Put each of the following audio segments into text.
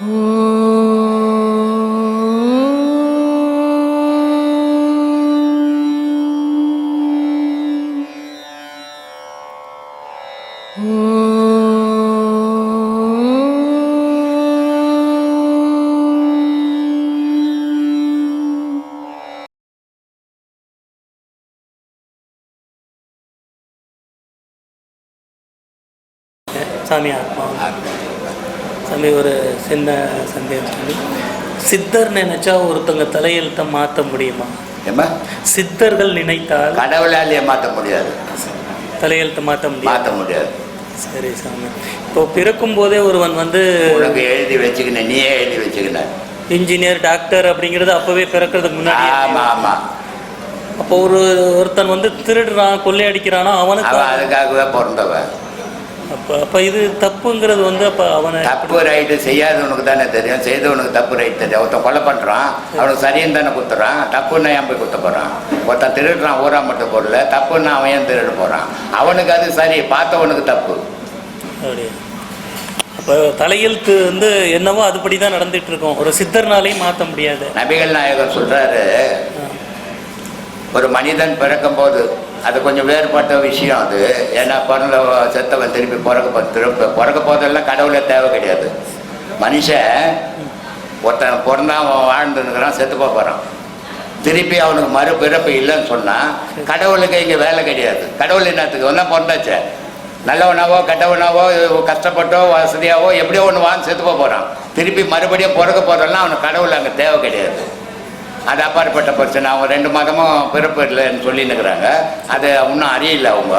சாமி ஆத்மா சாமி ஒரு சின்ன சந்தேகம் சித்தர் நினைச்சா ஒருத்தங்க தலையெழுத்தை மாற்ற முடியுமா? ஏம்மா? சித்தர்கள் நினைத்தால் கடவுளாலேயே மாற்ற முடியாது. தலையெழுத்தை மாற்ற முடியும் மாற்ற முடியாது. சரி சாமி. இப்போ பிறக்கும் போதே ஒருவன் வந்து உனக்கு எழுதி வச்சுக்கின நீயே எழுதி வச்சுக்கின. இன்ஜினியர் டாக்டர் அப்படிங்கிறது அப்பவே பிறக்கிறதுக்கு முன்னாடி ஆமா ஆமா. அப்போ ஒரு ஒருத்தன் வந்து திருடுறான் கொள்ளையடிக்கிறானா? அவனுக்கு அவன் அதுக்காகவே பிறந்தவன். அப்போ அப்போ இது தப்புங்கிறது வந்து அப்போ அவனை தப்பு ரைட்டு செய்யாதவனுக்கு தானே தெரியும். செய்தவனுக்கு தப்பு ரைட் தெரியும். ஒருத்தன் கொலை பண்ணுறான் அவனுக்கு சரின்னு தானே குத்துறான். தப்புன்னா ஏன் போய் குத்த போகிறான் ஒருத்தன் திருடுறான் ஊரா மட்டும் பொருள் தப்புன்னா அவன் ஏன் திருட போகிறான் அவனுக்கு அது சரி. பார்த்தவனுக்கு தப்பு. அப்படியா அப்போ தலையெழுத்து வந்து என்னவோ அதுபடி தான் நடந்துட்டு இருக்கும் ஒரு சித்தர்னாலையும் மாற்ற முடியாது. நபிகள் நாயகர் சொல்றாரு ஒரு மனிதன் பிறக்கும்போது அது கொஞ்சம் வேறுபட்ட விஷயம் அது. ஏன்னா பிறந்த செத்தவன் திருப்பி பிறக்க திரும்ப திருப்ப பிறக்க போதெல்லாம் கடவுளே தேவை கிடையாது. மனுஷன் ஒருத்தன் பிறந்தான் அவன் வாழ்ந்துருக்கிறான் செத்து போக போகிறான் திருப்பி அவனுக்கு மறுபிறப்பு இல்லைன்னு சொன்னால் கடவுளுக்கு இங்கே வேலை கிடையாது. கடவுள் என்னத்துக்கு? ஒன்றா பிறந்தாச்சே. நல்லவனாவோ கெட்டவனாவோ கஷ்டப்பட்டோ வசதியாவோ எப்படியோ ஒன்று வாழ்ந்து செத்து போக போகிறான் திருப்பி மறுபடியும் பிறக்க போகிறோம்னா அவனுக்கு கடவுள் அங்கே தேவை கிடையாது. அது அப்பாற்பட்ட பிரச்சனை. அவங்க ரெண்டு மாதமும் பிறப்பு இல்லைன்னு சொல்லின்னுக்கிறாங்க. அது இன்னும் அறியல அவங்க.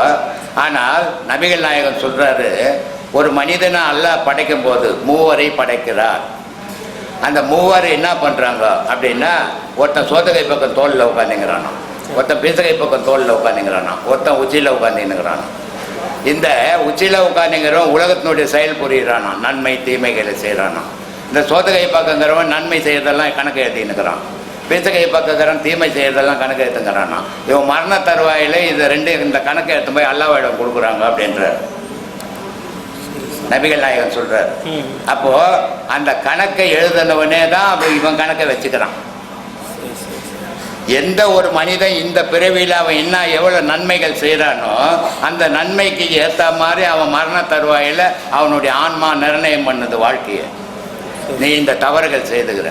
ஆனால் நபிகள் நாயகன் சொல்கிறாரு ஒரு மனிதனை அல்லாஹ் படைக்கும் போது மூவரை படைக்கிறார். அந்த மூவர் என்ன பண்ணுறாங்க அப்படின்னா ஒருத்தன் சோதகை பக்கம் தோளில் உட்காந்துங்கிறானோ ஒருத்தன் பீசகை பக்கம் தோளில் உட்காந்துங்கிறானோ ஒருத்தன் உச்சியில் உட்காந்துங்கிறானோ இந்த உச்சியில் உட்காந்துங்கிறவன் உலகத்தினுடைய செயல் புரிகிறானோ நன்மை தீமைகளை செய்கிறானோ இந்த சோதகை பக்கங்கிறவன் நன்மை செய்கிறதெல்லாம் கணக்கு எழுதினுக்கிறான் பீசகை பக்கங்கிறவன் தீமை செய்யறதெல்லாம் கணக்கு எடுத்துங்கிறானோ இவன் மரண தருவாயில் இது ரெண்டு இந்த கணக்கை எடுத்து போய் அல்லாவிடம் கொடுக்குறாங்க அப்படின்றார். நபிகள் நாயகன் சொல்றார். ம். அப்போ அந்த கணக்கை எழுதினவனே தான் இவன் கணக்கை வச்சுக்கிறான். எந்த ஒரு மனிதன் இந்த பிறவியில் அவன் என்ன எவ்வளோ நன்மைகள் செய்கிறானோ அந்த நன்மைக்கு ஏற்ற மாதிரி அவன் மரண தருவாயில் அவனுடைய ஆன்மா நிர்ணயம் பண்ணுது வாழ்க்கையை. நீ இந்த தவறுகள் செய்துகிற.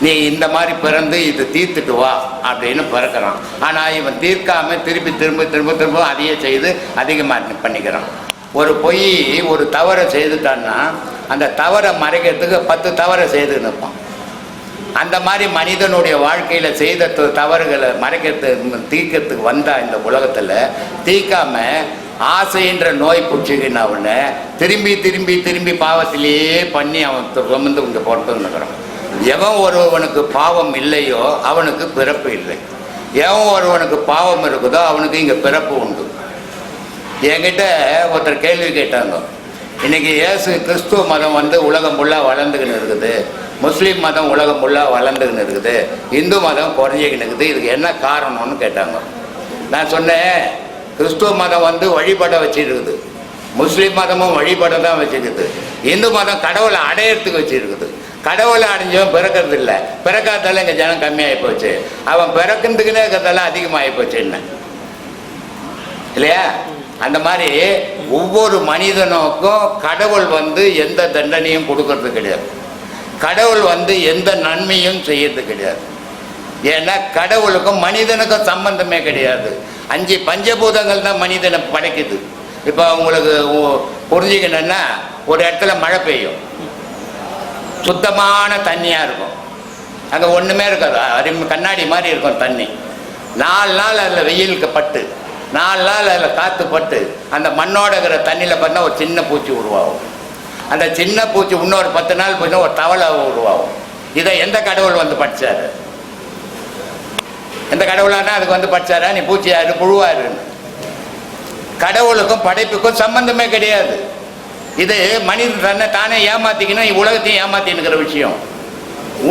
நீ இந்த மாதிரி பிறந்து இதை தீர்த்துட்டு வா அப்படின்னு பிறக்கிறான். ஆனால் இவன் தீர்க்காம திருப்பி திரும்ப திரும்ப திரும்ப அதையே செய்து அதிகமாக பண்ணிக்கிறான். ஒரு பொய் ஒரு தவறை செய்துட்டான்னா அந்த தவறை மறைக்கிறதுக்கு பத்து தவறை செய்து நிற்பான் அந்த மாதிரி மனிதனுடைய வாழ்க்கையில் செய்த த- தவறுகளை மறைக்கிறதுக்கு தீர்க்கறதுக்கு வந்தா இந்த உலகத்தில் தீர்க்காம ஆசைன்ற நோய் பிடிச்சிக்கின்னு அவனை திரும்பி திரும்பி திரும்பி பாவத்திலேயே பண்ணி அவன் து- சுமந்து இங்கே பொறுத்துன்னுக்கிறான் எவன் ஒருவனுக்கு பாவம் இல்லையோ அவனுக்கு பிறப்பு இல்லை. எவன் ஒருவனுக்கு பாவம் இருக்குதோ அவனுக்கு இங்கே பிறப்பு உண்டு. என்கிட்ட ஒருத்தர் கேள்வி கேட்டாங்க. இன்றைக்கி இயேசு கிறிஸ்துவ மதம் வந்து உலகம் ஃபுல்லாக வளர்ந்துக்கின்னு இருக்குது. முஸ்லீம் மதம் உலகம் ஃபுல்லாக வளர்ந்துக்கின்னு இருக்குது. இந்து மதம் குறைஞ்சிக்கின்னு இருக்குது. இதுக்கு என்ன காரணம்னு கேட்டாங்க. நான் சொன்னேன் கிறிஸ்துவ மதம் வந்து வழிபட வச்சிருக்குது. முஸ்லீம் மதமும் வழிபட தான் வச்சுருக்குது. இந்து மதம் கடவுளை அடையறதுக்கு வச்சுருக்குது. கடவுளை அடைஞ்சவன் பிறக்கிறது இல்லை பிறக்காதால இங்கே ஜனம் கம்மியாகி போச்சு. அவன் பிறக்கிறதுக்குன்னே இருக்கிறதால அதிகமாகி போச்சு என்ன? இல்லையா? அந்த மாதிரி ஒவ்வொரு மனிதனுக்கும் கடவுள் வந்து எந்த தண்டனையும் கொடுக்கறது கிடையாது. கடவுள் வந்து எந்த நன்மையும் செய்யறது கிடையாது. ஏன்னா கடவுளுக்கும் மனிதனுக்கும் சம்பந்தமே கிடையாது. அஞ்சு பஞ்சபூதங்கள் தான் மனிதனை படைக்குது. இப்போ உங்களுக்கு புரிஞ்சுக்கணுன்னா ஒரு இடத்துல மழை பெய்யும். சுத்தமான தண்ணியாக இருக்கும். அங்கே ஒன்றுமே இருக்காது. அரி கண்ணாடி மாதிரி இருக்கும் தண்ணி. நாலு நாள் அதில் வெயிலுக்கு பட்டு நாலு நாள் அதில் காற்று பட்டு அந்த மண்ணோட இருக்கிற தண்ணியில் பார்த்தா ஒரு சின்ன பூச்சி உருவாகும். அந்த சின்ன பூச்சி இன்னொரு பத்து நாள் போச்சுன்னா ஒரு தவளை உருவாகும். இதை எந்த கடவுள் வந்து படிச்சாரு? எந்த கடவுளானா அதுக்கு வந்து படித்தாரா நீ பூச்சியாரு புழுவாருன்னு. கடவுளுக்கும் படைப்புக்கும் சம்பந்தமே கிடையாது. இது மனிதன் தன்னை தானே ஏமாத்திக்கணும் உலகத்தையும் ஏமாத்தினுக்கிற விஷயம்.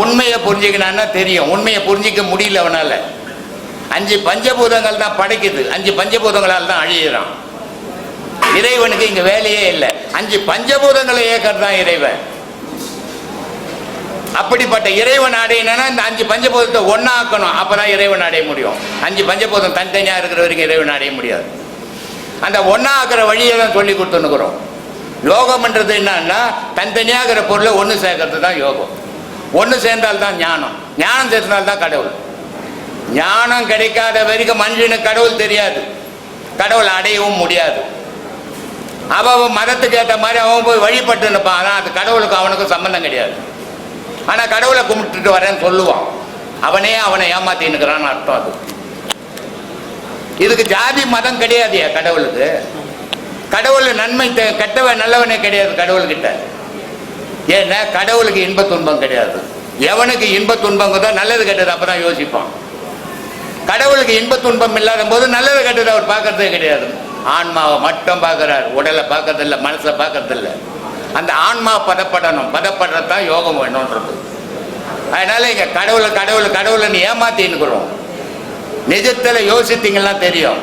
உண்மையை புரிஞ்சுக்கணும்னா தெரியும். உண்மையை புரிஞ்சிக்க முடியல அவனால். அஞ்சு பஞ்சபூதங்கள் தான் படைக்குது. அஞ்சு பஞ்சபூதங்களால் தான் அழியிறான். இறைவனுக்கு இங்கே வேலையே இல்லை. அஞ்சு பஞ்சபூதங்களை இயக்கிறது தான் இறைவன். அப்படிப்பட்ட இறைவன் அடையினா இந்த அஞ்சு பஞ்சபூதத்தை ஒண்ணாக்கணும். அப்பதான் இறைவன் அடைய முடியும். அஞ்சு பஞ்சபூதம் தனித்தனியாக இருக்கிற வரைக்கும் இறைவன் அடைய முடியாது. அந்த ஒன்றாக்குற வழியை தான் சொல்லி கொடுத்துன்னுக்குறோம். யோகம்ன்றது என்னன்னா தனித்தனியாகிற இருக்கிற பொருளை ஒன்று சேர்க்கறது தான் யோகம். ஒன்று சேர்ந்தால் தான் ஞானம். ஞானம் சேர்ந்தால் தான் கடவுள். ஞானம் கிடைக்காத வரைக்கும் மனுஷனுக்கு கடவுள் தெரியாது. கடவுள் அடையவும் முடியாது. அவன் அவன் மதத்துக்கு ஏற்ற மாதிரி அவன் போய் வழிபட்டு நிற்பான். ஆனால் அது கடவுளுக்கு அவனுக்கும் சம்பந்தம் கிடையாது. ஆனால் கடவுளை கும்பிட்டுட்டு வரேன்னு சொல்லுவான். அவனே அவனை ஏமாத்தி அர்த்தம் அது. இதுக்கு ஜாதி மதம் கிடையாதுயா கடவுளுக்கு. கடவுள் நன்மை கெட்டவன் நல்லவனே கிடையாது கடவுள்கிட்ட. ஏன்னா கடவுளுக்கு இன்ப துன்பம் கிடையாது. எவனுக்கு இன்ப துன்பம் தான் நல்லது கெட்டது அப்பதான் யோசிப்பான். கடவுளுக்கு இன்ப துன்பம் இல்லாத போது நல்லது கெட்டது அவர் பார்க்கறதே கிடையாது. ஆன்மாவை மட்டும் பார்க்கிறார். உடலை பார்க்கறதில்ல மனசை பார்க்கறதில்ல. அந்த ஆன்மா பதப்படணும். பதப்படுறது தான் யோகம் வேணும்ன்றது அதனால இங்க கடவுளை கடவுள் கடவுளை ஏமாத்தின்னுக்குறோம். நிஜத்தில் யோசித்தீங்கன்னா தெரியும்.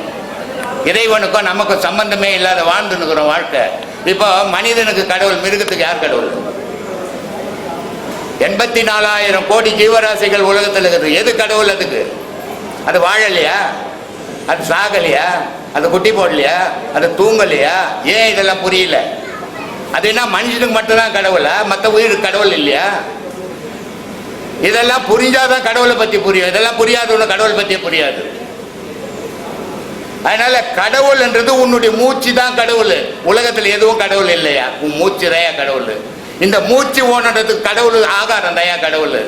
இறைவனுக்கும் நமக்கும் சம்பந்தமே இல்லாத வாழ்ந்துன்னுக்குறோம் வாழ்க்கை. இப்போ மனிதனுக்கு கடவுள் மிருகத்துக்கு யார் கடவுள்? எண்பத்தி நாலாயிரம் கோடி ஜீவராசிகள் உலகத்தில் இருக்குது. எது கடவுள் அதுக்கு? அது வாழலையா? அது சாகலையா? அது குட்டி போடலையா? அது தூங்கலையா? ஏன் இதெல்லாம் புரியல? அது என்ன மனுஷனுக்கு மட்டும்தான் கடவுளா? மற்ற உயிருக்கு கடவுள் இல்லையா? இதெல்லாம் புரிஞ்சாதான் கடவுளை பற்றி புரியும். இதெல்லாம் புரியாதவனு கடவுளை பற்றி புரியாது. அதனால கடவுள்ன்றது உன்னுடைய மூச்சு தான் கடவுள். உலகத்தில் எதுவும் கடவுள் இல்லையா? உன் மூச்சு தயா கடவுள்? இந்த மூச்சு ஓனதுக்கு கடவுள் ஆகாரம் தயா கடவுள்?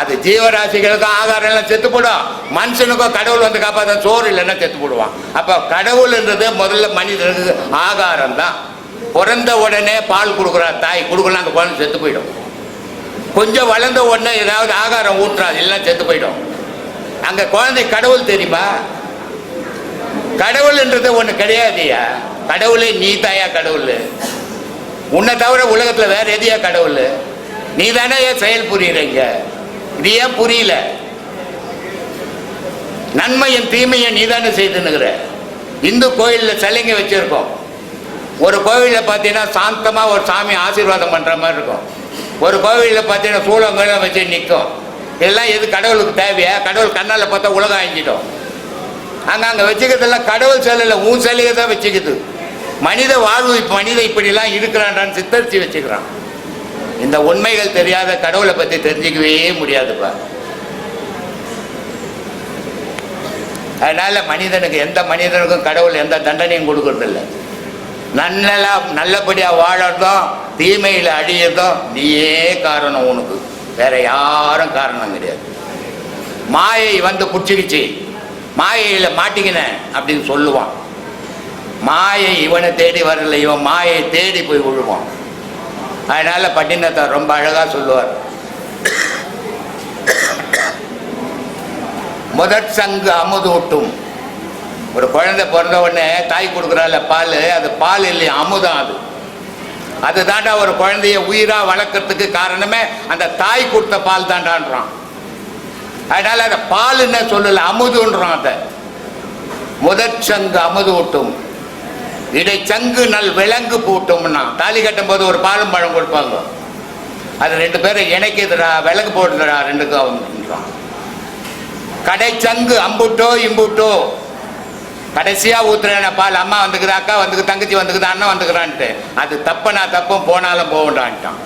அது ஜீவராசிகளுக்கும் ஆகாரம் எல்லாம் செத்து போடும் மனுஷனுக்கும் கடவுள் வந்து காப்பாற்ற சோறு இல்லைன்னா செத்து போடுவான் அப்போ கடவுள்ன்றது முதல்ல மனிதனுக்கு ஆகாரம் தான். பிறந்த உடனே பால் கொடுக்குறா தாய் கொடுக்கலாம் அந்த குழந்தை செத்து போயிடும். கொஞ்சம் வளர்ந்த உடனே ஏதாவது ஆகாரம் ஊட்டுறாது எல்லாம் செத்து போயிடும். அங்கே குழந்தை கடவுள் தெரியுமா? கடவுள்ன்றது ஒன்று கிடையாதுயா கடவுளே நீ தாயா கடவுள். உன்னை தவிர உலகத்தில் வேற எதையா கடவுள்? நீ தானே ஏன் செயல் புரியுறீங்க? இது ஏன் புரியல? நன்மையும் தீமையும் நீ தானே செய்துனுங்கிற இந்து கோயிலில் சிலைங்க வச்சுருக்கோம். ஒரு கோவிலில் பார்த்தீங்கன்னா சாந்தமாக ஒரு சாமி ஆசீர்வாதம் பண்ணுற மாதிரி இருக்கும். ஒரு கோவிலில் பார்த்தீங்கன்னா சூளங்கெல்லாம் வச்சு நிற்கும் இதெல்லாம் எது கடவுளுக்கு தேவையா? கடவுள் கண்ணால் பார்த்தா உலகம் அழிஞ்சிடும். அங்கே அங்கே வச்சுக்கிறதெல்லாம் கடவுள் சிலையில் உன் சிலையை தான் வச்சுக்கிது மனித வாழ்வு இப்போ மனித இப்படிலாம் இருக்கிறான்டான்னு சித்தரிச்சு வச்சுக்கிறான். இந்த உண்மைகள் தெரியாத கடவுளை பற்றி தெரிஞ்சுக்கவே முடியாதுப்பா. அதனால மனிதனுக்கு எந்த மனிதனுக்கும் கடவுள் எந்த தண்டனையும் கொடுக்கறதில்ல நல்லா நல்லபடியாக வாழறதும் தீமையில் அழியதும் நீயே காரணம் உனக்கு. வேற யாரும் காரணம் கிடையாது. மாயை வந்து புடிச்சிக்கிச்சு. மாயையில் மாட்டிக்கினேன் அப்படின்னு சொல்லுவான். மாயை இவனை தேடி வரல இவன் மாயை தேடி போய் விழுவான். அதனால் பட்டினத்தார் ரொம்ப அழகாக சொல்லுவார். முதற் சங்கு அமுதூட்டும். ஒரு குழந்தை பிறந்த உடனே தாய் கொடுக்குறால பால் அது பால் இல்லையா அமுதம் அது. அதுதாண்டா ஒரு குழந்தைய உயிராக வளர்க்குறதுக்கு காரணமே அந்த தாய் கொடுத்த பால் தாண்டான்றான் அதனால அதை பால் என்ன சொல்லல? அமுதுன்றான் அதை. முதற் சங்கு அமுதூட்டும் இடை சங்கு நல் விலங்கு பூட்டும்னா தாலி கட்டும் போது ஒரு பாலும் பழம் கொடுப்பாங்க. அது ரெண்டு பேரும் இணைக்குதுடா விலங்கு போட்டுடா ரெண்டுக்கும் அவன்றான் கடை சங்கு அம்புட்டோ இம்புட்டோ. கடைசியா ஊத்துறேன பால் அம்மா வந்துக்குதா அக்கா வந்துக்கு தங்கச்சி வந்துக்குது அண்ணன் வந்துக்கிறான்ட்டு அது தப்ப நான் தப்பும் போனாலும் போகண்டான்ட்டான்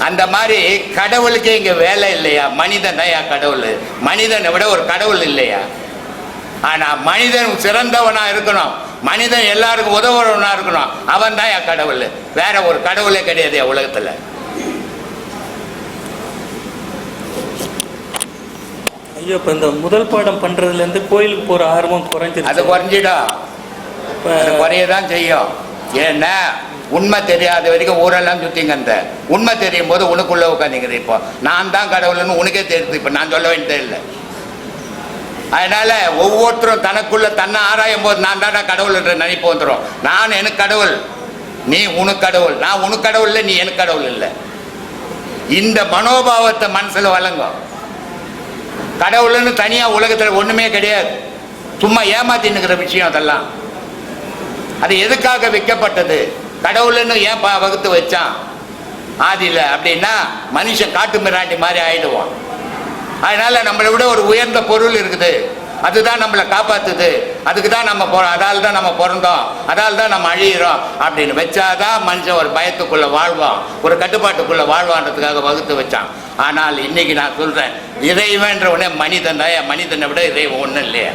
அந்த மாதிரி கடவுளுக்கே இங்க வேலை இல்லையா? மனிதன் தான் கடவுள்? மனிதனை விட ஒரு கடவுள் இல்லையா? ஆனா மனிதன் சிறந்தவனா இருக்கணும். மனிதன் எல்லாருக்கும் உதவுறவனா இருக்கணும். அவன் தான் என் கடவுள். வேற ஒரு கடவுளே கிடையாது என் உலகத்துல. ஐயோ இப்போ இந்த முதல் பாடம் பண்றதுலேருந்து கோயிலுக்கு போகிற ஆர்வம் அது குறைஞ்சிருச்சு குறைஞ்சிடும். இப்போ அது குறையதான் செய்யும். ஏன்னா உண்மை தெரியாத வரைக்கும் ஊரெல்லாம் சுற்றிங்க அந்த உண்மை தெரியும் போது உனக்குள்ள உட்காந்துங்கிற இப்போ நான் தான் கடவுள்னு உனக்கே தெரியுது. இப்போ நான் சொல்ல வேண்டியதே இல்லை. அதனால ஒவ்வொருத்தரும் தனக்குள்ள தன்னை ஆராயும் போது நான் தானே கடவுள் என்று நினைப்பு வந்துடும் நான் எனக்கு கடவுள் நீ உனக்கு கடவுள். நான் உனக்கு கடவுள் இல்லை நீ எனக்கு கடவுள் இல்லை. இந்த மனோபாவத்தை மனசில் வழங்கும். கடவுள்னு தனியாக உலகத்தில் ஒன்றுமே கிடையாது. சும்மா ஏமாத்தின்னுக்கிற விஷயம் அதெல்லாம். அது எதுக்காக வைக்கப்பட்டது? கடவுள்னு ஏன் பா- வகுத்து வச்சான்? ஆதியில் அப்படின்னா மனுஷன் காட்டு மிராண்டி மாதிரி ஆயிடுவான். அதனால நம்மளை விட ஒரு உயர்ந்த பொருள் இருக்குது. அதுதான் நம்மளை காப்பாத்துது. அதுக்கு தான் நம்ம போ அதால் தான் நம்ம பிறந்தோம். அதால் தான் நம்ம அழியிறோம். அப்படின்னு வச்சாதான் மனுஷன் ஒரு பயத்துக்குள்ள வாழ்வான். ஒரு கட்டுப்பாட்டுக்குள்ள வாழ்வான்றதுக்காக வகுத்து வச்சான். ஆனால் இன்னைக்கு நான் சொல்றேன் இறைவன்ற உடனே மனிதன் தான். மனிதனை விட இறைவன் ஒன்றும் இல்லையா.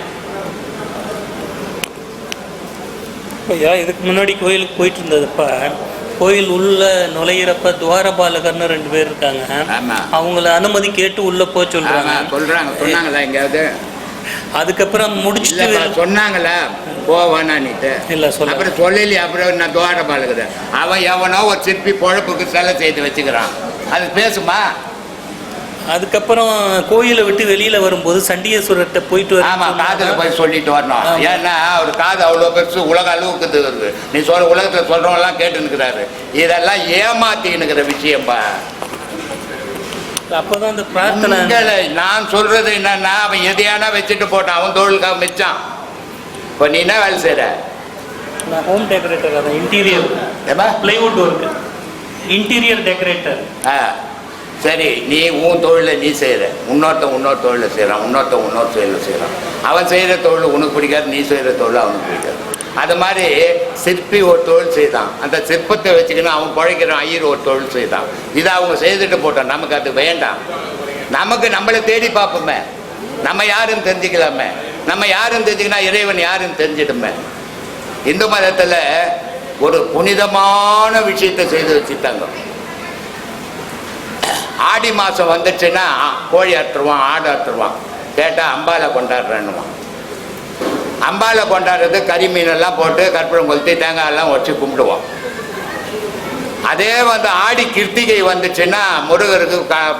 ஐயா இதுக்கு முன்னாடி கோயிலுக்கு போயிட்டு இருந்ததுப்ப கோயில் உள்ள நுழையிறப்ப துவாரபாலகர்னு ரெண்டு பேர் இருக்காங்க. அவங்கள அனுமதி கேட்டு உள்ள ஆமா, சொல்றாங்க. சொல்றாங்க. சொன்னாங்களா எங்கேயாவது? அதுக்கப்புறம் முடிச்சுட்டு சொன்னாங்களா? போவானான்னுட்டு இல்ல, சொல்லல. அப்புறம் சொல்லலையே அப்புறம் நான் துவார பாலகுது அவன் எவனோ ஒரு சிற்பி பொழப்புக்கு சிலை செய்து வச்சுக்கிறான். அது பேசுமா? அதுக்கப்புறம் கோயிலை விட்டு வெளியில வரும்போது சண்டிகேஸ்வரர்கிட்ட போயிட்டு வர ஆமா காதுல போய் சொல்லிட்டு வரணும். ஏன்னா அவர் காது அவ்வளோ பெருசு உலக அளவுக்கு இருக்கு நீ சொல்ற உலகத்துல சொல்றவங்க எல்லாம் கேட்டு நிற்கிறாரு. இதெல்லாம் ஏமாத்தினுக்கிற விஷயம்பா. அப்பதான் அந்த பிரார்த்தனை நான் சொல்றது என்னன்னா அவன் எதையானா வச்சுட்டு போட்டான். அவன் தொழிலுக்காக மிச்சான். இப்போ நீ என்ன வேலை செய்யற நான் ஹோம் டெக்கரேட்டர் அதான் interior plywood work interior decorator ஆ. சரி நீ உன் தொழிலை நீ செய்கிற இன்னொருத்தன் இன்னொரு தொழிலை செய்கிறான் இன்னொருத்தன் இன்னொரு தொழிலை செய்கிறான் அவன் செய்கிற தொழில் உனக்கு பிடிக்காது நீ செய்கிற தொழில் அவனுக்கு பிடிக்காது. அது மாதிரி சிற்பி ஒரு தொழில் செய்தான். அந்த சிற்பத்தை வச்சுக்கின்னு அவன் பிழைக்கிறான் ஐயர் ஒரு தொழில் செய்தான். இதை அவங்க செய்துட்டு போட்டான் நமக்கு அது வேண்டாம். நமக்கு நம்மளை தேடி பார்ப்போமே. நம்ம யாருன்னு தெரிஞ்சுக்கலாமே. நம்ம யாருன்னு தெரிஞ்சுக்கினா இறைவன் யாருன்னு தெரிஞ்சிடுமே. இந்து மதத்தில் ஒரு புனிதமான விஷயத்தை செய்து வச்சுட்டாங்க. ஆடி மாதம் வந்துச்சுன்னா கோழி அறுத்துருவான் ஆடு அற்றுவான் கேட்டால் அம்பாலை கொண்டாடுறேன்னுவான். அம்பாலை கொண்டாடுறது கறி மீனெல்லாம் போட்டு கற்பூரம் கொளுத்தி தேங்காயெல்லாம் வச்சு கும்பிடுவோம் அதே வந்து ஆடி கிருத்திகை வந்துச்சுன்னா முருகருக்கு க-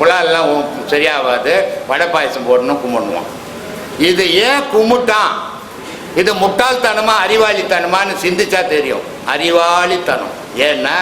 குழாலெல்லாம் சரியாகாது. வடை பாயசம் போடணும் கும்பிடுவோம் இது ஏன் கும்பிட்டான்? இது முட்டாள்தனமா அறிவாளித்தனமான்னு சிந்திச்சா தெரியும். அறிவாளித்தனம். ஏன்னா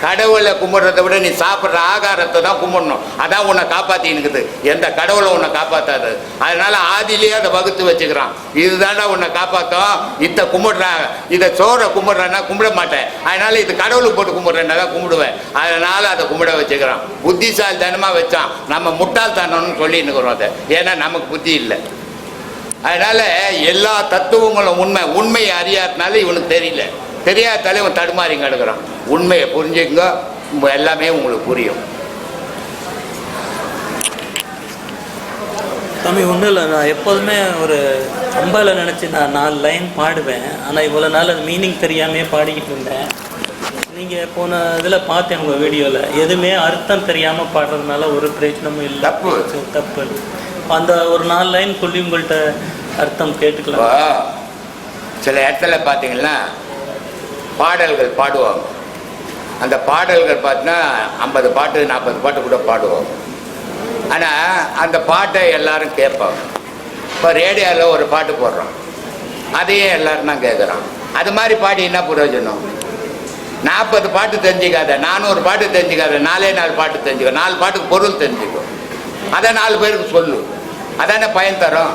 கடவுளை கும்பிட்றத விட நீ சாப்பிட்ற ஆகாரத்தை தான் கும்பிடணும். அதான் உன்னை காப்பாத்தினுக்குது எந்த கடவுளை உன்னை காப்பாத்தாது. அதனால ஆதிலேயே அதை வகுத்து வச்சுக்கிறான். இதுதான்டா உன்னை காப்பாற்றும் இதை கும்பிடுறாங்க இதை சோறை கும்பிடுறேன்னா கும்பிட மாட்டேன். அதனால இது கடவுளுக்கு போட்டு கும்பிடுறேன்னா தான் கும்பிடுவேன். அதனால அதை கும்பிட வச்சுக்கிறான். புத்திசாலி தனமாக வச்சான். நம்ம முட்டாள்தனம்னு சொல்லின்னு இருக்கிறோம் அதை. ஏன்னா நமக்கு புத்தி இல்லை. அதனால எல்லா தத்துவங்களும் உண்மை. உண்மையை அறியாதனால இவனுக்கு தெரியல. தெரியாதால இவன் தடுமாறி கிடக்குறான் உண்மையை புரிஞ்சுங்க எல்லாமே உங்களுக்கு புரியும். சாமி ஒன்றும் இல்லை. நான் எப்போதுமே ஒரு அம்பால நினச்சி நான் நாலு லைன் பாடுவேன். ஆனால் இவ்வளோ நாள் அது மீனிங் தெரியாமையே பாடிக்கிட்டு இருந்தேன். நீங்கள் போன இதில் பார்த்தேன் உங்கள் வீடியோவில் எதுவுமே அர்த்தம் தெரியாமல் பாடுறதுனால ஒரு பிரயோஜனமும் இல்லை. தப்பு. தப்பு. அந்த ஒரு நாலு லைன் சொல்லி உங்கள்கிட்ட அர்த்தம் கேட்டுக்கலாம். சில இடத்துல பார்த்தீங்கன்னா பாடல்கள் பாடுவாங்க அந்த பாடல்கள் பார்த்தீங்கன்னா ஐம்பது பாட்டு நாற்பது பாட்டு கூட பாடுவோம். ஆனால் அந்த பாட்டை எல்லாரும் கேட்பாங்க இப்போ ரேடியோவில் ஒரு பாட்டு போடுறோம். அதையே எல்லாரும் தான் கேட்குறான் அது மாதிரி பாடி என்ன பிரயோஜனம்? நாற்பது பாட்டு தெரிஞ்சுக்காத நானூறு பாட்டு தெரிஞ்சுக்காத நாலே நாலு பாட்டு தெரிஞ்சுக்கோ நாலு பாட்டுக்கு பொருள் தெரிஞ்சுக்கோ. அதை நாலு பேருக்கு சொல்லு. அதானே பயன் தரும்.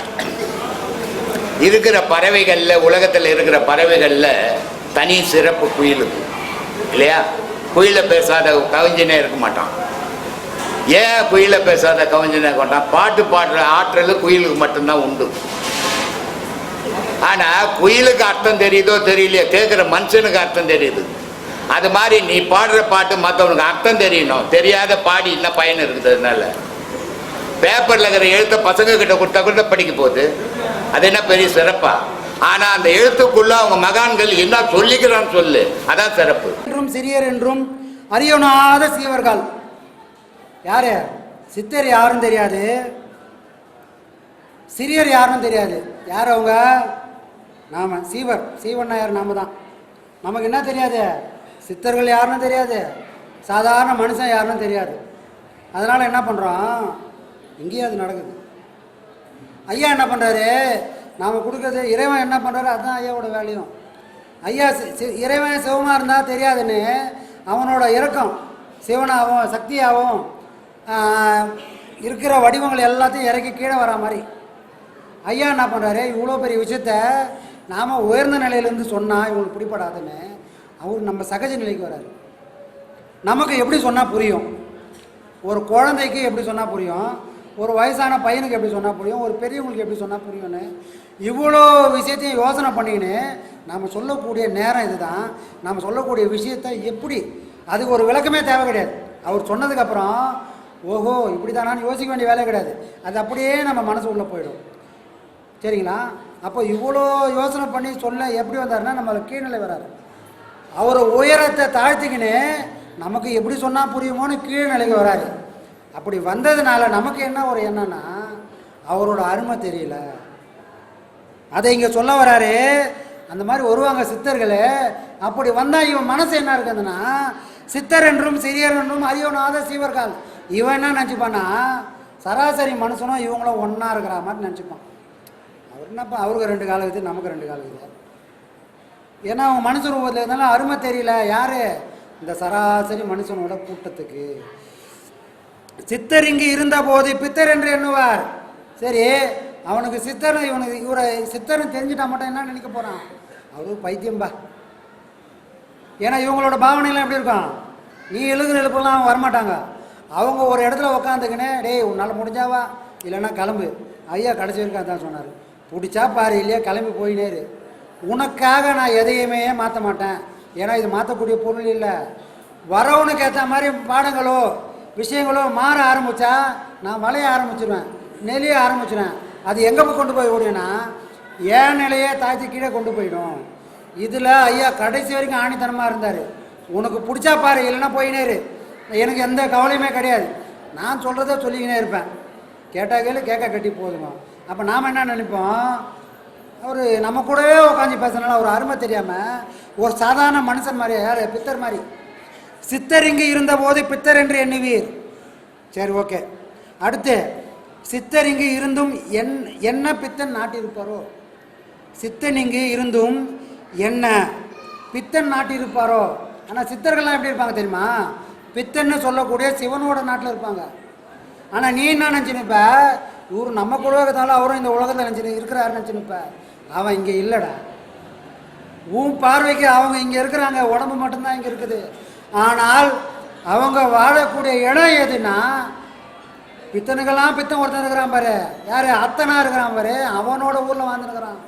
இருக்கிற பறவைகளில் உலகத்தில் இருக்கிற பறவைகளில் தனி சிறப்பு குயிலுக்கு இல்லையா? குயிலை பேசாத கவிஞனே இருக்க மாட்டான். ஏன் குயிலை பேசாத கவிஞனே இருக்க மாட்டான்? பாட்டு பாடுற ஆற்றல் குயிலுக்கு மட்டும்தான் உண்டு. ஆனால் குயிலுக்கு அர்த்தம் தெரியுதோ தெரியலையோ கேட்குற மனுஷனுக்கு அர்த்தம் தெரியுது. அது மாதிரி நீ பாடுற பாட்டு மற்றவனுக்கு அர்த்தம் தெரியணும். தெரியாத பாடி என்ன பயன் இருக்குது அதனால. பேப்பரில் இருக்கிற எழுத்த பசங்க கிட்ட கொடுத்தா கூட படிக்க போகுது. அது என்ன பெரிய சிறப்பா? ஆனால் அந்த எழுத்துக்குள்ள அவங்க மகான்கள் என்ன சொல்லிக்கிறான்னு சொல்லு. அதான் சிறப்பு. என்றும் சிறியர் என்றும் அறியணாத சீவர்கள். யாரு? சித்தர் யாரும் தெரியாது. சிறியர் யாரும் தெரியாது. யார் அவங்க? நாம சீவர். சீவன் யார் நாம தான். நமக்கு என்ன தெரியாது? சித்தர்கள் யாருன்னு தெரியாது. சாதாரண மனுஷன் யாருன்னு தெரியாது. அதனால் என்ன பண்ணுறோம் இங்கேயும் அது நடக்குது. ஐயா என்ன பண்ணுறாரு நாம் கொடுக்குறது இறைவன் என்ன பண்ணுறாரு அதுதான் ஐயாவோட வேலையும். ஐயா சி- சி- இறைவன் சிவமாக இருந்தால் தெரியாதுன்னு அவனோட இறக்கம் சிவனாகவும் சக்தியாகவும் இருக்கிற வடிவங்கள் எல்லாத்தையும் இறக்கி கீழே வரா மாதிரி. ஐயா என்ன பண்ணுறாரு இவ்வளோ பெரிய விஷயத்த நாம் உயர்ந்த நிலையிலேருந்து சொன்னால் இவங்களுக்கு பிடிப்படாதுன்னு அவர் நம்ம சகஜ நிலைக்கு வராரு நமக்கு எப்படி சொன்னால் புரியும்? ஒரு குழந்தைக்கு எப்படி சொன்னால் புரியும்? ஒரு வயசான பையனுக்கு எப்படி சொன்னால் புரியும் ஒரு பெரியவங்களுக்கு எப்படி சொன்னால் புரியும்னு. இவ்வளோ விஷயத்தையும் யோசனை பண்ணிக்கின்னு நம்ம சொல்லக்கூடிய நேரம் இதுதான். நம்ம சொல்லக்கூடிய விஷயத்தை எப்படி? அதுக்கு ஒரு விளக்கமே தேவை கிடையாது. அவர் சொன்னதுக்கப்புறம் ஓஹோ இப்படி தானான்னு யோசிக்க வேண்டிய வேலை கிடையாது. அது அப்படியே நம்ம மனசு உள்ளே போயிடும். சரிங்களா? அப்போ இவ்வளோ யோசனை பண்ணி சொல்ல எப்படி வந்தாருன்னா நம்மளுக்கு கீழ்நிலை வராரு. அவர் உயரத்தை தாழ்த்திக்கின்னு நமக்கு எப்படி சொன்னால் புரியுமோன்னு கீழ்நிலைக்கு வராரு. அப்படி வந்ததுனால நமக்கு என்ன ஒரு எண்ணம்னா அவரோட அருமை தெரியல. அதை இங்கே சொல்ல வராரு அந்த மாதிரி வருவாங்க சித்தர்களே அப்படி வந்தால் இவன் மனசு என்ன இருக்குதுன்னா சித்தர் என்றும் சிறியர் என்றும் அரியவனாத சீவர்கால் இவன் என்ன நினச்சிப்பான்னா சராசரி மனுஷனும் இவங்களும் ஒன்றா இருக்கிற மாதிரி நினச்சிப்பான். அவர் என்னப்பா அவருக்கு ரெண்டு காலம் இருக்குது நமக்கு ரெண்டு காலம் இருக்குது. ஏன்னா அவன் மனுஷ ரூபத்தில் இருந்தாலும் அருமை தெரியல. யார்? இந்த சராசரி மனுஷனோட கூட்டத்துக்கு. சித்தர் இங்கு இருந்த போது பித்தர் என்று எண்ணுவார். சரி அவனுக்கு சித்தர் இவனுக்கு இவரை சித்தர்னு தெரிஞ்சுட்டா மட்டும் என்ன நினைக்க போறான்? அவரு பைத்தியம்பா ஏன்னா இவங்களோட பாவனைலாம் எப்படி இருக்கும்? நீ எழுதுற எழுப்பெல்லாம் வரமாட்டாங்க. அவங்க ஒரு இடத்துல உக்காந்துக்கினே டேய் உன்னால் முடிஞ்சாவா இல்லைன்னா கிளம்பு. ஐயா கடைசி வரைக்கும் அதான் சொன்னார். பிடிச்சா பாரு இல்லையா கிளம்பி போயினேரு உனக்காக நான் எதையுமே மாற்ற மாட்டேன். ஏன்னா இது மாற்றக்கூடிய பொருள் இல்லை. வரவனுக்கு ஏற்ற மாதிரி பாடங்களோ விஷயங்களோ மாற ஆரம்பித்தா நான் வளைய ஆரம்பிச்சிடுவேன் நெளிய ஆரம்பிச்சிடுவேன் அது எங்கே போய் கொண்டு போய் ஓடினா ஏன் நிலையே தாழ்த்தி கீழே கொண்டு போயிடும். இதில் ஐயா கடைசி வரைக்கும் ஆணித்தனமாக இருந்தார். உனக்கு பிடிச்சா பாரு இல்லைன்னா போயினேரு எனக்கு எந்த கவலையுமே கிடையாது. நான் சொல்கிறத சொல்லிக்கினே இருப்பேன். கேட்டால் கேளு கேட்க கட்டி போதுங்க அப்போ நாம் என்ன நினைப்போம்? அவர் நம்ம கூடவே உட்காந்து பேசுனால ஒரு அருமை தெரியாமல் ஒரு சாதாரண மனுஷன் மாதிரி யார் பித்தர் மாதிரி சித்தர் இங்கு இருந்தபோது பித்தர் என்று எண்ணுவீர். சரி ஓகே. அடுத்து சித்தர் இங்கு இருந்தும் என் என்ன பித்தன் நாட்டியிருப்பாரோ சித்தன் இங்கு இருந்தும் என்ன பித்தன் நாட்டியிருப்பாரோ ஆனால் சித்தர்கள்லாம் எப்படி இருப்பாங்க தெரியுமா? பித்தன்னு சொல்லக்கூடிய சிவனோட நாட்டில் இருப்பாங்க. ஆனால் நீ என்ன நினச்சினுப்ப இவர் நம்ம கூட அவரும் இந்த உலகத்தில் நினச்சி இருக்கிறாரு நினச்சினுப்ப அவன் இங்கே இல்லைடா. உன் பார்வைக்கு அவங்க இங்கே இருக்கிறாங்க உடம்பு மட்டும்தான் இங்கே இருக்குது. ஆனால் அவங்க வாழக்கூடிய இடம் எதுனா பித்தனுக்கெல்லாம் பித்தன் ஒருத்தன் இருக்கிறான் பாரு. யார்? அத்தனாக இருக்கிறான் பாரு. அவனோட ஊரில் வாழ்ந்துருக்கிறான்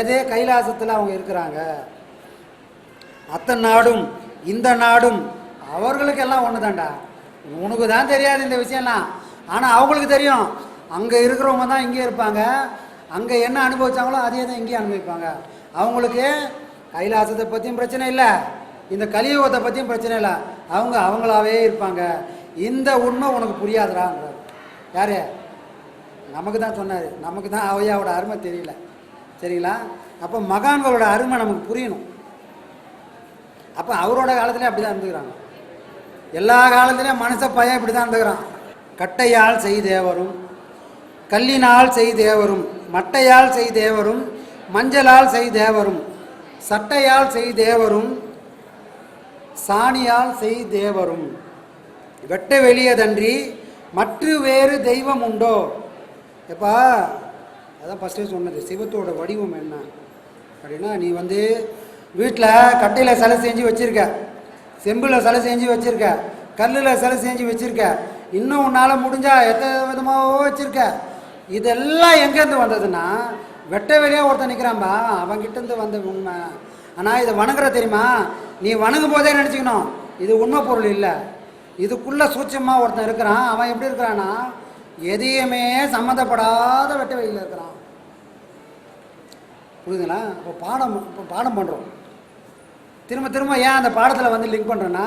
எதே? கைலாசத்தில் அவங்க இருக்கிறாங்க. அத்தன் நாடும் இந்த நாடும் அவர்களுக்கெல்லாம் ஒன்று தான்டா உனக்கு தான் தெரியாது இந்த விஷயம்லாம். ஆனால் அவங்களுக்கு தெரியும். அங்கே இருக்கிறவங்க தான் இங்கே இருப்பாங்க. அங்கே என்ன அனுபவிச்சாங்களோ அதே தான் இங்கேயும் அனுபவிப்பாங்க. அவங்களுக்கு கைலாசத்தை பற்றியும் பிரச்சனை இல்லை. இந்த கலியுகத்தை பற்றியும் பிரச்சனை இல்லை. அவங்க அவங்களாவே இருப்பாங்க. இந்த உண்மை உனக்கு புரியாதுடான்றார். யார்? நமக்கு தான் சொன்னார். நமக்கு தான் அவையாவோட அருமை தெரியல. சரிங்களா? அப்போ மகான்களோட அருமை நமக்கு புரியணும். அப்போ அவரோட காலத்துலேயும் அப்படி தான் இருந்துக்கிறாங்க. எல்லா காலத்துலேயும் மனுஷ பையன் இப்படி தான் இருந்துக்கிறான். கட்டையால் செய் தேவரும் கல்லினால் செய் தேவரும் மட்டையால் செய் தேவரும் மஞ்சளால் செய் தேவரும் சட்டையால் செய் தேவரும் சாணியால் செய் தேவரும். வெட்ட வெளியதன்றி மற்ற வேறு தெய்வம் உண்டோ எப்பா அதான் ஃபஸ்ட்டே சொன்னது சிவத்தோட வடிவம் என்ன? அப்படின்னா நீ வந்து வீட்டில் கட்டையில் சிலை செஞ்சு வச்சுருக்க செம்பில் சிலை செஞ்சு வச்சுருக்க கல்லில் சிலை செஞ்சு வச்சுருக்க இன்னும் உன்னால் முடிஞ்சால் எத்தனை விதமாகவோ வச்சுருக்க. இதெல்லாம் எங்கேருந்து வந்ததுன்னா வெட்ட வெளியாக ஒருத்தன் நிற்கிறான்பா அவன்கிட்டேருந்து வந்த உண்மை. ஆனால் இதை வணங்குற தெரியுமா? நீ வணங்கும் போதே நினச்சிக்கணும். இது உண்மை பொருள் இல்லை. இதுக்குள்ளே சூட்சமாக ஒருத்தன் இருக்கிறான். அவன் எப்படி இருக்கிறான்னா எதையுமே சம்மந்தப்படாத வெட்ட வெளியில் இருக்கிறான். புரியுதுங்களா? இப்போ பாடம் இப்போ பாடம் பண்ணுறோம் திரும்ப திரும்ப ஏன் அந்த பாடத்தில் வந்து லிங்க் பண்ணுறேன்னா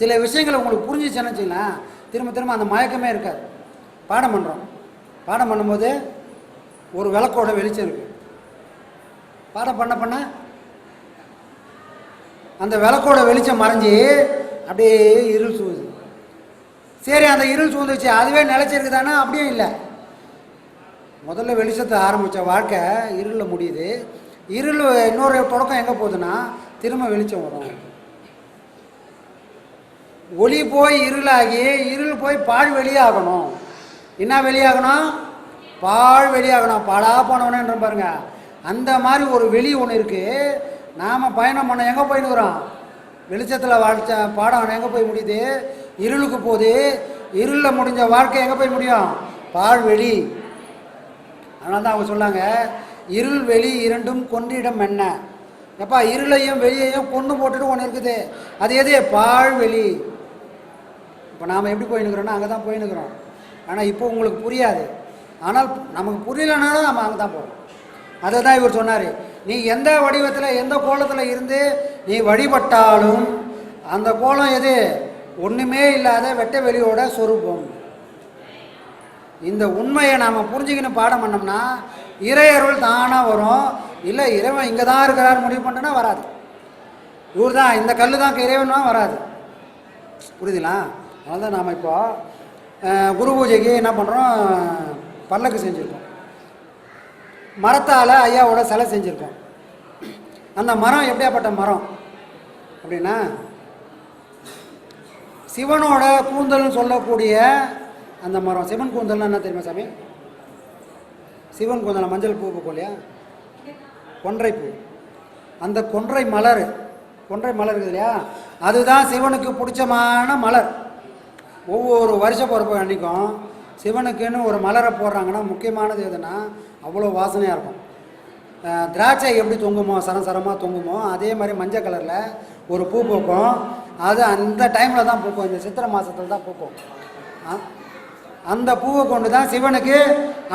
சில விஷயங்களை உங்களுக்கு புரிஞ்சிச்சுன்னு வச்சுங்களேன் திரும்ப திரும்ப அந்த மயக்கமே இருக்காது. பாடம் பண்ணுறோம் பாடம் பண்ணும்போது ஒரு விளக்கோட வெளிச்சம் இருக்குது பாடம் பண்ண பண்ண அந்த விளக்கோட வெளிச்சம் மறைஞ்சி அப்படியே இருள் சூழுது சரி அந்த இருள் சூழ்ந்துச்சு. அதுவே நிலச்சிருக்குதானா? அப்படியும் இல்லை. முதல்ல வெளிச்சத்தை ஆரம்பித்த வாழ்க்கை இருளில் முடியுது. இருள் இன்னொரு தொடக்கம் எங்கே போகுதுன்னா திரும்ப வெளிச்சம் வரும். ஒளி போய் இருளாகி இருள் போய் பாழ் வெளியாகணும். என்ன வெளியாகணும்? பாழ் வெளியாகணும். பாழாக போனவனேன்ற பாருங்க. அந்த மாதிரி ஒரு வெளி ஒன்று இருக்குது நாம் பயணம் பண்ண எங்கே போயினுக்குறோம் வெளிச்சத்தில் வாழ்த்த பாடம் எங்கே போய் முடியுது? இருளுக்கு போகுது. இருளில் முடிஞ்ச வாழ்க்கை எங்கே போய் முடியும்? பால்வெளி அதனால தான் அவங்க சொன்னாங்க இருள் வெளி இரண்டும் கொன்றிடம் என்ன? எப்பா இருளையும் வெளியையும் கொண்டு போட்டுட்டு ஒன்று இருக்குது. அது எது? பால்வெளி இப்போ நாம் எப்படி போயினுக்கிறோன்னா அங்கே தான் போயினுக்கிறோம் ஆனால் இப்போ உங்களுக்கு புரியாது. ஆனால் நமக்கு புரியலனாலும் நம்ம அங்கே தான் போகிறோம் அதை தான் இவர் சொன்னார். நீ எந்த வடிவத்தில் எந்த கோலத்தில் இருந்து நீ வழிபட்டாலும் அந்த கோலம் எது? ஒன்றுமே இல்லாத வெட்ட வெளியோட சொரூபம். இந்த உண்மையை நாம் புரிஞ்சுக்கின்னு பாடம் பண்ணோம்னா இறையருள் தானாக வரும். இல்லை இறைவன் இங்கே தான் இருக்கிறார் முடிவு பண்ணுன்னா வராது. இவர் தான் இந்த கல் தான் இறைவனா வராது. புரியுதுங்களா? அதனால தான் நாம் இப்போ குரு பூஜைக்கு என்ன பண்ணுறோம் பல்லக்கு செஞ்சுருக்கோம். மரத்தால் ஐயாவோட சிலை செஞ்சுருக்கோம். அந்த மரம் எப்படியாப்பட்ட மரம்? அப்படின்னா சிவனோட கூந்தல்னு சொல்லக்கூடிய அந்த மரம். சிவன் கூந்தல்னா என்ன தெரியுமா சாமி? சிவன் கூந்தல்? மஞ்சள் பூ பூக்கும் இல்லையா? கொன்றை பூ. அந்த கொன்றை மலர். கொன்றை மலர் இருக்குது இல்லையா? அதுதான் சிவனுக்கு பிடிச்சமான மலர். ஒவ்வொரு வருஷ பிறப்பு அன்றைக்கும் சிவனுக்குன்னு ஒரு மலரை போடுறாங்கன்னா முக்கியமானது எதுனா அவ்வளோ வாசனையாக இருக்கும். திராட்சை எப்படி தொங்குமோ சரம் சரமாக தொங்குமோ அதே மாதிரி மஞ்சள் கலரில் ஒரு பூ பூக்கும். அது அந்த டைமில் தான் பூக்கும். இந்த சித்திரை மாதத்தில் தான் பூக்கும். அந்த பூவை கொண்டு தான் சிவனுக்கு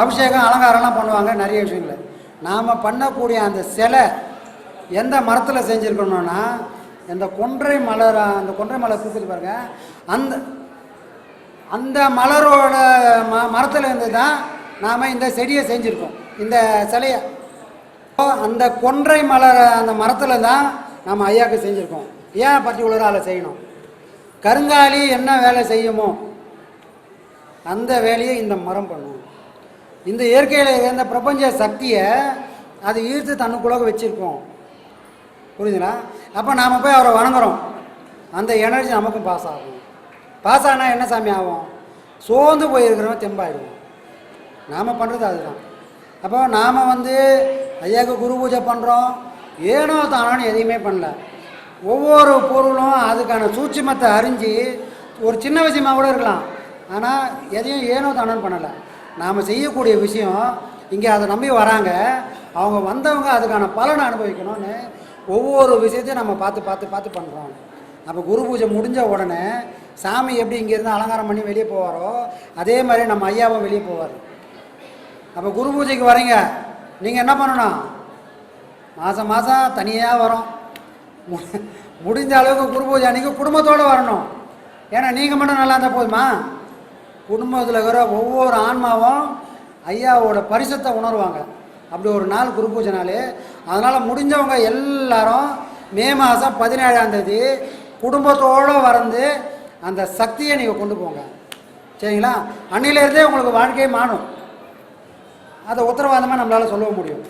அபிஷேகம் அலங்காரம்லாம் பண்ணுவாங்க நிறைய விஷயங்கள். நாம் பண்ணக்கூடிய அந்த சிலை எந்த மரத்தில் செஞ்சுருக்கணும்னா இந்த கொன்றை மலர் அந்த கொன்றை மலர் பூக்குது பாருங்க. அந்த அந்த மலரோட ம மரத்தில் இருந்து தான் நாம் இந்த செடியை செஞ்சுருக்கோம். இந்த சிலையை அந்த கொன்றை மலர் அந்த மரத்தில் தான் நம்ம ஐயாவுக்கு செஞ்சுருக்கோம். ஏன் பர்டிகுலராக அதில் செய்யணும்? கருங்காலி என்ன வேலை செய்யுமோ அந்த வேலையை இந்த மரம் பண்ணும். இந்த இயற்கையில் இருந்த பிரபஞ்ச சக்தியை அது ஈர்த்து தன்னுக்குள்ளாக வச்சுருக்கோம். புரியுதுங்களா அப்போ நாம் போய் அவரை வணங்குறோம். அந்த எனர்ஜி நமக்கும் பாஸ் ஆகும். பாஸ் ஆனால் என்ன சாமி ஆகும்? சோர்ந்து போயிருக்கிறவன் தெம்பாயிடுவோம் நாம் பண்ணுறது அதுதான். அப்போ நாம் வந்து ஐயாவுக்கு குரு பூஜை பண்ணுறோம் ஏனோ தானோன்னு எதையுமே பண்ணல. ஒவ்வொரு பொருளும் அதுக்கான சூட்சுமத்தை அறிஞ்சு ஒரு சின்ன விஷயமாக கூட இருக்கலாம். ஆனால் எதையும் ஏனோ தானோன்னு பண்ணலை. நாம் செய்யக்கூடிய விஷயம் இங்கே அதை நம்பி வராங்க. அவங்க வந்தவங்க அதுக்கான பலனை அனுபவிக்கணும்னு ஒவ்வொரு விஷயத்தையும் நம்ம பார்த்து பார்த்து பார்த்து பண்ணுறோம் அப்போ குரு பூஜை முடிஞ்ச உடனே சாமி எப்படி இங்கேருந்து அலங்காரம் பண்ணி வெளியே போவாரோ அதே மாதிரி நம்ம ஐயாவும் வெளியே போவார். அப்போ குரு பூஜைக்கு வரீங்க. நீங்கள் என்ன பண்ணணும்? மாதம் மாதம் தனியாக வரும். மு- முடிஞ்ச அளவுக்கு குரு பூஜை அன்றைக்கி குடும்பத்தோடு வரணும். ஏன்னா நீங்கள் மட்டும் நல்லா இருந்தால் போதுமா? குடும்பத்தில் இருக்கிற ஒவ்வொரு ஆன்மாவும் ஐயாவோட பரிசத்தை உணர்வாங்க. அப்படி ஒரு நாள் குரு பூஜை நாள். அதனால் முடிஞ்சவங்க எல்லாரும் மே மாதம் பதினேழாம் தேதி குடும்பத்தோடு வந்து அந்த சக்தியை நீங்கள் கொண்டு போங்க. சரிங்களா? அன்னிலேருந்தே உங்களுக்கு வாழ்க்கையை மாறும். அதை உத்தரவாதமாக நம்மளால் சொல்ல முடியும்.